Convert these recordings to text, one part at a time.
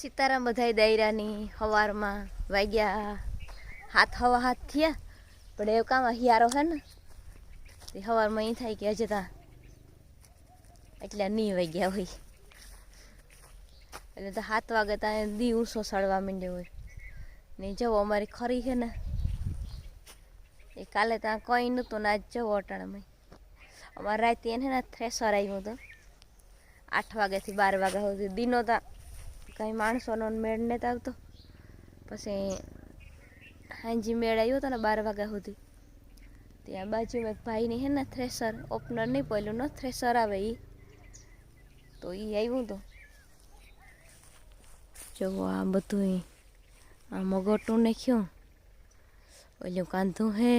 સીતારામ બધાય દાયરાની હવારમાં વાગ્યા હાથ હવા હાથ થયા. પણ એવું કામ હિયારો હે ને, તે હવારમાં એ થાય કે હજે તા એટલે નહીં વાગ્યા હોય. એટલે તો સાત વાગે ત્યાં દી ઊંસો સડવા માંડ્યો હોય. ને જવો અમારી ખરી છે ને. એ કાલે ત્યાં કંઈ નહોતું ને આજ જવો અટાણામાં. અમારે રાતે એને થ્રેસર આવ્યું હતું. આઠ વાગ્યાથી બાર વાગ્યા સુધી. દીનો તા કાંઈ માણસોનો મેળ નહોતો આવતો. પછી હાંજી મેળ આવ્યો હતો ને બાર વાગ્યા સુધી. ત્યાં બાજુમાં એક ભાઈની હે ને થ્રેસર ઓપનર નહીં પહેલું ન થ્રેસર આવે એ તો એ આવ્યું હતું જુઓ આ બધું આ મગોટું નાખ્યું. ઓલું કાંધું હે.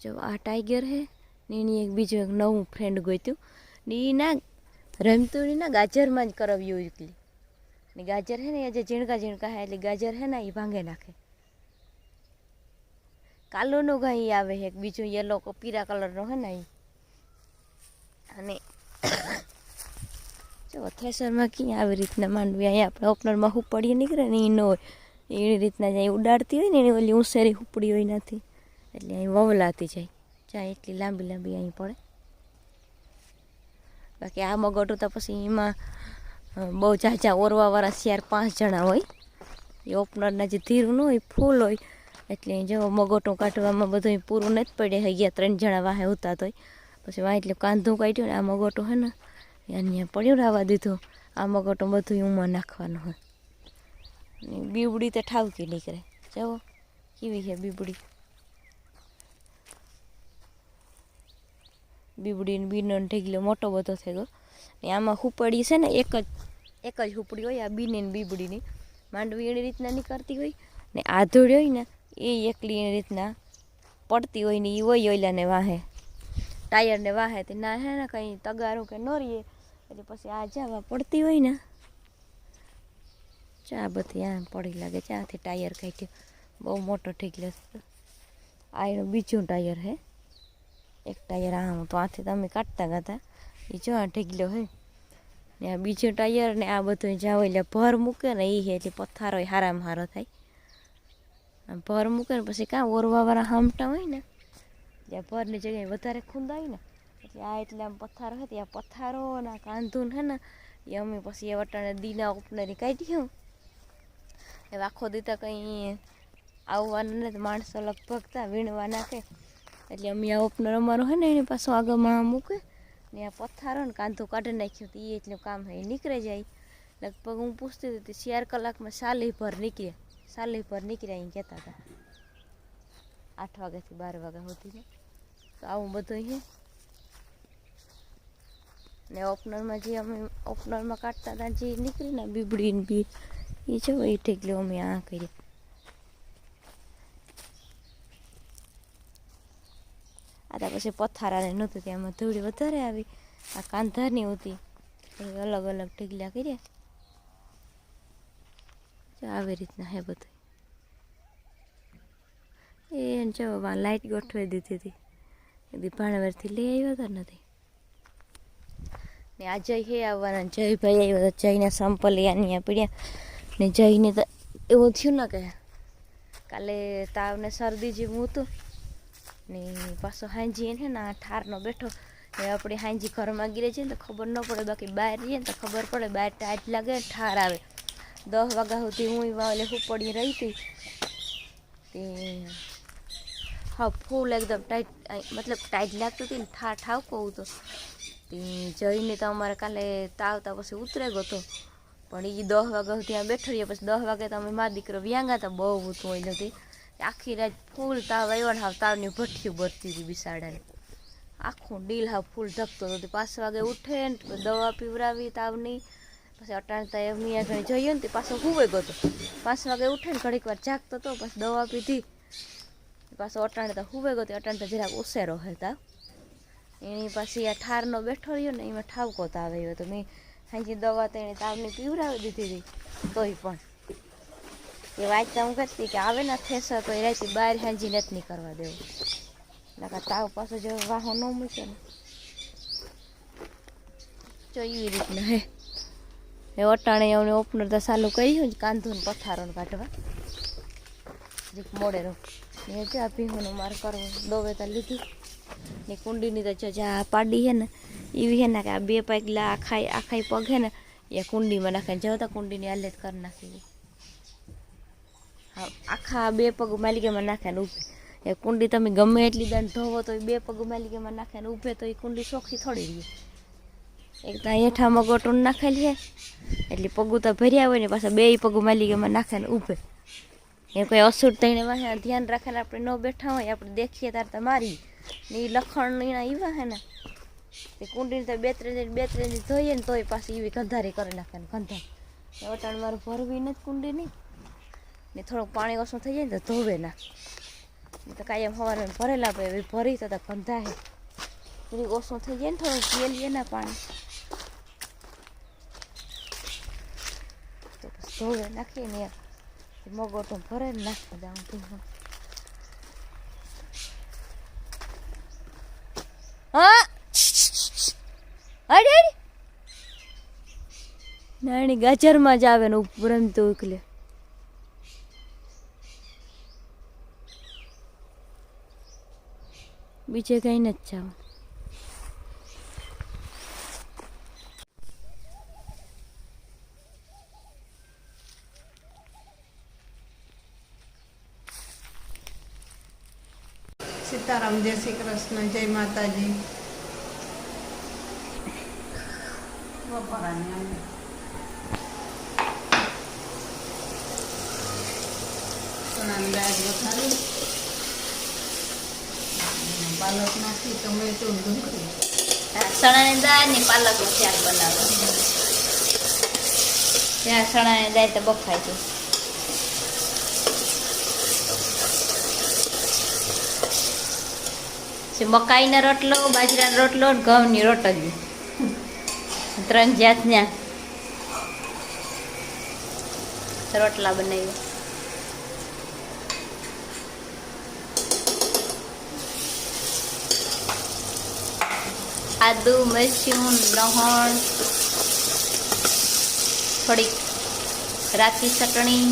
જો આ ટાઈગર હે. ને એની એક બીજું એક નવું ફ્રેન્ડ ગોત્યું ને એ ના રમતું ની ગાજરમાં જ કરાવ્યું એકલી. ને ગાજર હે ને એ જે ઝીણકા ઝીણકા હે, એટલે ગાજર હે ને એ ભાંગે નાખે. કાલોનો ગાય આવે એક બીજું યલો પીરા કલરનો હે ને એ અને જો થ્રેસરમાં ક્યાં આવી રીતના માંડવી, અહીંયા આપણે ઓપનરમાં હુપડીએ નીકળે ને એ ન હોય. એવી રીતના જાય ઉડાડતી હોય ને એની ઓલી ઉંસેરી હુપડી હોય નથી એટલે અહીં વવલાતી જાય. જાય એટલી લાંબી લાંબી અહીં પડે. બાકી આ મગોટું તો પછી એમાં બહુ ઝાઝા ઓરવાવાળા શિયાર પાંચ જણા હોય. એ ઓપનરના જે ધીરું હોય, ફૂલ હોય. એટલે જો મગોટું કાઢવામાં બધું પૂરું નથી પડે ગયા ત્રણ જણા વાહે ઉતા તોય. પછી વાહ એટલે કાંધું કાઢ્યું ને આ મગોટું હે ને અહીંયા પડ્યું રાવા દીધું. આ મગોટું બધું ઊંમાં નાખવાનું હોય. બીબડી તો ઠાવકી નીકળે. જવો કેવી છે બીબડી બીબડીને બીનો ઢેગલો મોટો બધો થયો ને આમાં હુપડી છે ને એક જ એક જ હુપડી હોય, આ બીને બીબડીની. માંડવી એની રીતના નીકળતી હોય ને આધોડી હોય ને, એ એકલી એની રીતના પડતી હોય ને એ હોય ઓલાને વાહે. ટાયરને વાહે તે ના હે ને કંઈ તગારું કે ન રહીએ, એટલે પછી આ જવા પડતી હોય ને. ચા બધી આમ પડી લાગે, ચાથી ટાયર કાઢ્યું. બહુ મોટો ઠીકલો આ એનું બીજું ટાયર હે. એક ટાયર આમ તો આથી તમે કાઢતા હતા. એ જો આ ઢીકલો હે. ને આ બીજો ટાયર ને આ બધું જાવ એટલે ભર મૂકે ને એ એટલે પથ્થારો હારામાં હારો થાય. ભર મૂકે ને પછી કાં ઓરવાવાળા હામટા હોય ને ત્યાં ભરની જગ્યાએ વધારે ખૂંદાય ને, એટલે આ એટલે આમ પથ્થારો હોય ત્યાં પથ્થારો ને કાંધું હે ને એ અમે પછી એ વટાણે દીના ઉપનરી હું. એ આખો દીતા કંઈ આવવાનું માણસો લગભગ તા વીણવા નાખે એટલે અમે આ ઓપનર અમારું હે ને, એની પાછું આગળમાં મૂકે. ને આ પથ્થારો ને કાંધો કાઢી નાખ્યો તો એ એટલું કામ હે એ નીકળે જાય. લગભગ હું પૂછતી હતી ચાર કલાકમાં સાલી ભર નીકળ્યા સાલી ભર નીકળ્યા અહીં કહેતા હતા. આઠ વાગ્યાથી બાર વાગ્યા સુધીને તો આવું બધું છે ને ઓપનરમાં જે અમે ઓપનરમાં કાઢતા હતા, જે નીકળી ને બીબડી ને બી એ જો એ ઠીકલો અમે આ કરી આ તો પછી પથ્થારાને નહોતું ત્યાંમાં ધૂળી વધારે આવી. આ કાંધારની હતી. અલગ અલગ ઢીગલા કર્યા. આવી રીતના હે બધું. એ જો લાઇટ ગોઠવી દીધી હતી. એ ભાણવરથી લઈ આવ્યો તો. નથી ને આ જય હે આવવાના. જયભાઈ આવ્યો હતા. જયના સંપલ આ પીડ્યા. ને જઈને તો એવું થયું ને કે કાલે તાવને શરદી જેવું હતું. ને પાછો હાંજી એને ને ઠારનો બેઠો એ આપણે હાંજી ઘરમાં ગીરે છે ને તો ખબર ન પડે, બાકી બહાર રહીએ ને તો ખબર પડે, બહાર ટાઈટ લાગે ઠાર આવે. દસ વાગ્યા સુધી હું વાવલે હું પડી રહી હતી. તે હા, ફૂલ એકદમ ટાઈટ મતલબ ટાઈટ લાગતું હતી ને, ઠાર ઠાવ કહું તો તે જઈને તો અમારે કાલે તાવતા પછી ઉતરે ગયો હતો પણ એ દસ વાગ્યા સુધી ત્યાં બેઠો રહીએ, પછી દસ વાગે તો અમે મારા દીકરો વ્યાંગા હતા, બહુ હતું હોય નથી આખી રાત ફૂલ તાવ આવ્યો ને હાવ તાવની ભઠ્ઠી ભરતી હતી બિસાડાને. આખું ડીલ હાવ ફૂલ ધપતો હતો. પાંચ વાગે ઉઠે ને દવા પીવરાવી તાવની પછી અટાણતા એમ અહીંયા ઘણી જઈએ ને તે પાછો હુવે ગયો પાંચ વાગે ઉઠે ને ઘડીક વાર જાગતો હતો પછી દવા પીધી. પાછો અટાણતા હુવે ગયો અટાણતા જરાક ઉસેરો હતા એની પાછી આ ઠારનો બેઠો રહ્યો ને એમાં ઠાવકો તાવ આવ્યો તો મેં સાંજે દવા તો એણે તાવની પીવરાવી દીધી હતી, તોય પણ. એ વાંચતા હું કરતી કે આવે ને થેસર તો એ રાતે બહાર હાંજી નથી નીકળવા દેવું. નકા તાવ પાછો જો વાહો ન મૂકે ને. જો એવી રીતના હે. એ વટાણે અમને ઓપનર તો ચાલુ કર્યું ને પથારો ને કાઢવા. જીક મોડે રહો. ને જો આ ભીંગનું માર કરવું. દોવે તો લીધી. ને કુંડીની તો જો આ પાડી હે ને એવી હે ને કે આ બે પગલા આખાઈ આખાઈ પગ હે ને, એ કુંડીમાં નાખે જો તો કુંડીની આલેત કરી નાખી. આખા બે પગ માલિકામાં નાખે ને ઊભી. એ કુંડી તમે ગમે એટલી દાન ધોવો તો બે પગ માલિકામાં નાખે ને ઊભે તો એ કુંડી ચોખ્ખી થોડી રહી. એક તો હેઠામાં ગોટું નાખેલી છે, એટલે પગું તો ભર્યા હોય ને પાછા બે પગું માલિકામાં નાખે ને ઊભે. એ કોઈ અસુર થઈને વાહે ધ્યાન રાખે આપણે ન બેઠા હોય, આપણે દેખીએ તાર તો મારી. ને એ લખણ એના એવા હે ને. તે કુંડીને તો બે ત્રણ બે ત્રણ ધોઈએ ને તોય પાછી એવી ગંધારી કરી નાખે ને ગંધાર વટાણ મારું ભરવી નથી કુંડી નહીં ને થોડુંક પાણી ઓછું થઈ જાય ને તો ધોવે ના. ને તો કાયમ સવારે ભરેલા ભાઈ ભરી તો તો ગંધાય થોડીક ઓછું થઈ જાય ને થોડુંક પીએલીએ ના પાણી. તો પછી ધોવે નાખીએ ને મગોટો ભરે ને નાખી ભીંગું હા? અડી નાની ગાજરમાં જ આવે ને ઉપરમ તો ઉકલે. બીજે કઈ નથી જાવ સીતારામ જય શ્રી કૃષ્ણ જય માતાજી. બપોરાની. ચણાની દાળ વઘારી પાલક નાખી ટમેટો ને ડુંગળી. ચણાની દાળ ને પાલકનું શાક બનાવે. ત્યાં ચણાની દાળ તો બફાઈ છે છે રોટલો, બાજરાનો રોટલો ને ઘઉંની રોટલી. ત્રણ જાતના રોટલા બનાવ્યા. આદુ મરચું લહણ થોડીક રાતી ચટણી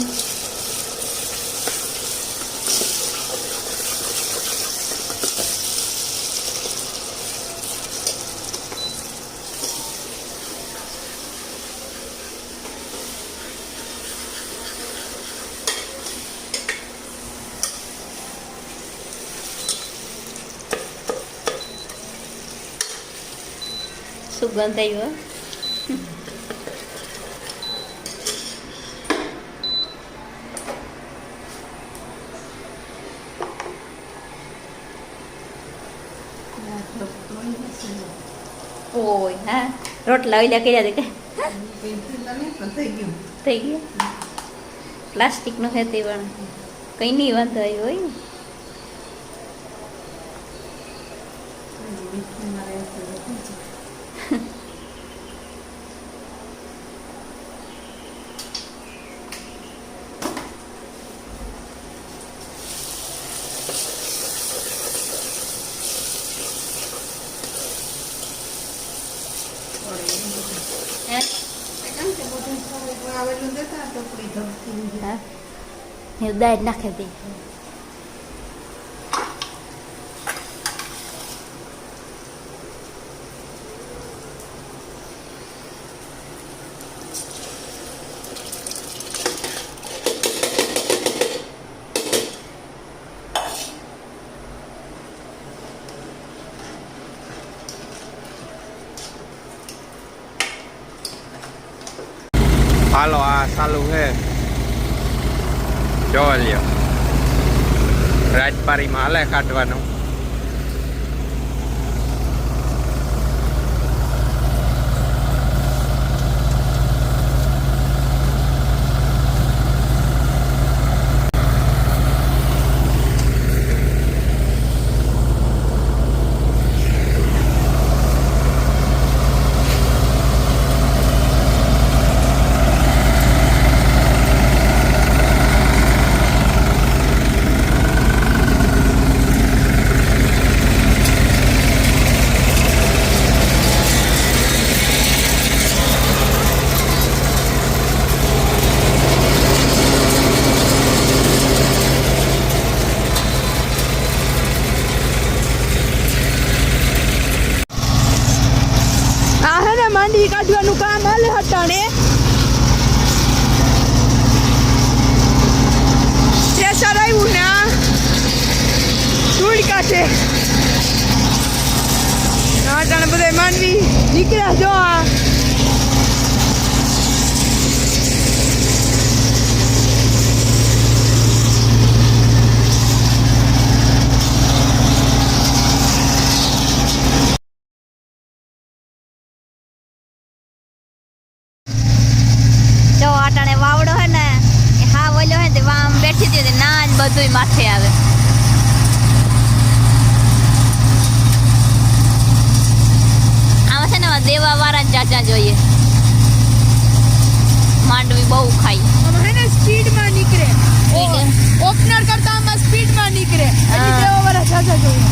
સુગંધ આવ્યો ઓય, હા. રોટલા ઓઈલા કર્યા તે કે? થઈ ગયું. પ્લાસ્ટિકનો હે તે પણ. કંઈ નહીં વાંધો આવ્યો હોય હજી મીઠુંમાં રહેતું નથી જ. થોડી એ બધું. હે કેમ કે બધું થોડુંક આવેલું દેતા ટોપડી ધબકી હા દાળ નાખી દે હાલો આ ચાલુ છે જોવા લ્યો. રાજપારીમાં હાલે કાઢવાનું. બધા માનવી નીકળ્યા જો આ વાવડો હે ને હા ઓલો હે તે વામ બેઠી હતી, તે ના જ બધુંય માથે આવે. વાળા જાજા જોઈએ. માંડવી બહુ ખાઈ. હેને સ્પીડમાં નીકળે. ઓપનર કરતા આમાં સ્પીડમાં નીકળે. એટલે વાળા જ્યાં જોઈએ.